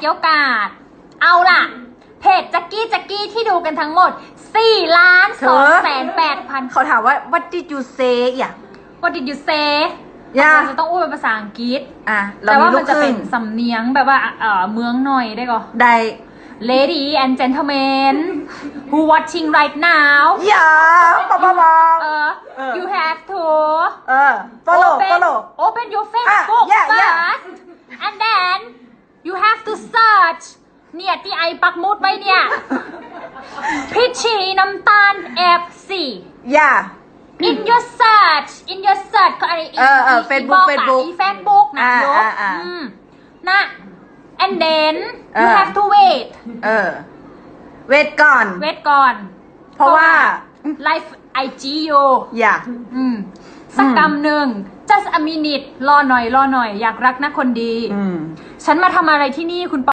เกี่ยวกาด เอาล่ะ เพจจักกี้จักกี้ที่ดูกันทั้งหมด4ล้านเธอ2แสน8พันเขาถามว่า what did you say อย่าง What did you say ย่าเราจะต้องพูดเป็นภาษาอังกฤษ อะเราแต่มีว่าลูมักนคจะเป็รึ่นงสำเนียงแบบว่าเอ่อเมืองหน่อยได้ก็ได้ Lady and gentlemen who watching right now อย่าปะปะปะเออเออ you have to เออ follow open, follow open your Facebook yeah, yeah. first and then you have to search เนี่ยที่ไอปักมุดไว้เนี่ยพิชชีน้ำตาล F4 อย่า in your search in your search ก็ไอเออเออ Facebook Facebook อี Facebook นะอ่าโยอ่าอ่าอืมนะ and then เอ you อ have to wait เออเวทก่อน wait ก่อน เพราะว่าไลฟ์ IG อยู่อย่าอืมสักกำหนึ่ง just a minute รอหน่อย รอหน่อย อยากรักนะคนดีอืมฉันมาทำอะไรที่นี่คุณปอ